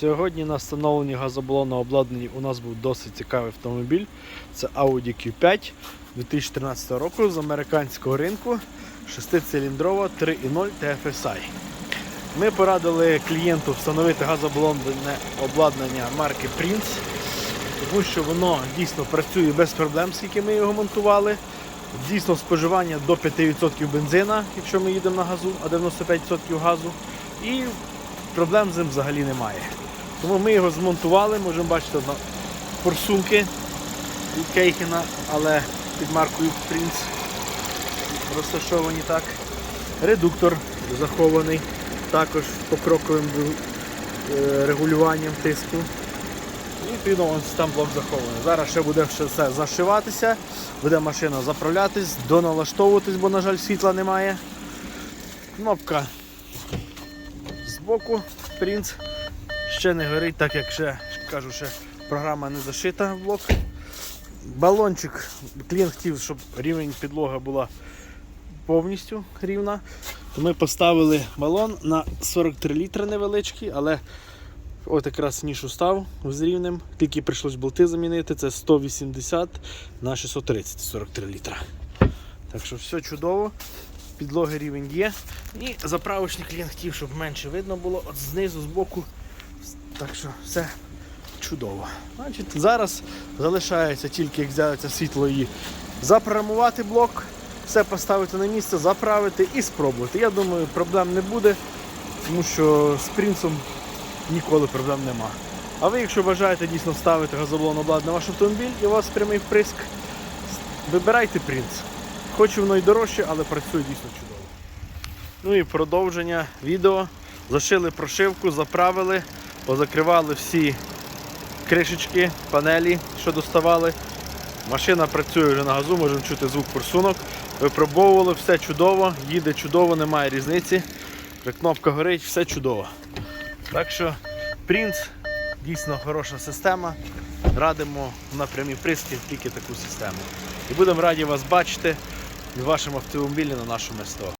Сьогодні на встановленні газоблонного обладнання у нас був досить цікавий автомобіль. Це Audi Q5 2013 року з американського ринку, 6-циліндрова 3.0 TFSI. Ми порадили клієнту встановити газоблонне обладнання марки Prince, тому що воно дійсно працює без проблем, скільки ми його монтували. Дійсно споживання до 5% бензина, якщо ми їдемо на газу, а 95% газу. І проблем з ним взагалі немає. Тому ми його змонтували, можемо бачити на форсунки від Кейхена, але під маркою Prince розташовані так. Редуктор захований також покроковим е, регулюванням тиску. І відповідно ось там блок захований. Зараз ще буде все зашиватися, буде машина заправлятись, доналаштовуватись, бо, на жаль, світла немає. Кнопка збоку, принц ще не горить, так як ще кажу, ще програма не зашита в блок. Балончик, клієнт хотів, щоб рівень підлога була повністю рівна. То ми поставили балон на 43 літри невеличкий, але от якраз нішу став з рівнем, тільки прийшлось болти замінити. Це 180 на 630 43 літра. Так що все чудово. Підлоги рівень є. І заправочний клієнт хотів, щоб менше видно було от знизу, з боку. Так що все чудово. Значить, зараз залишається тільки як з'явиться світло і запрограмувати блок, все поставити на місце, заправити і спробувати. Я думаю, проблем не буде, тому що з принцем ніколи проблем нема. А ви, якщо бажаєте дійсно ставити газоблон обладнання на ваш автомобіль і у вас прямий вприск, вибирайте принц. Хоч воно й дорожче, але працює дійсно чудово. Ну і продовження відео. Зашили прошивку, заправили, позакривали всі кришечки, панелі, що доставали. Машина працює вже на газу, можемо чути звук форсунок. Випробовували, все чудово, їде чудово, немає різниці. Кнопка горить, все чудово. Так що Принц дійсно хороша система. Радимо на прямі приски тільки таку систему. І будемо раді вас бачити в вашому автомобілі на нашому СТО.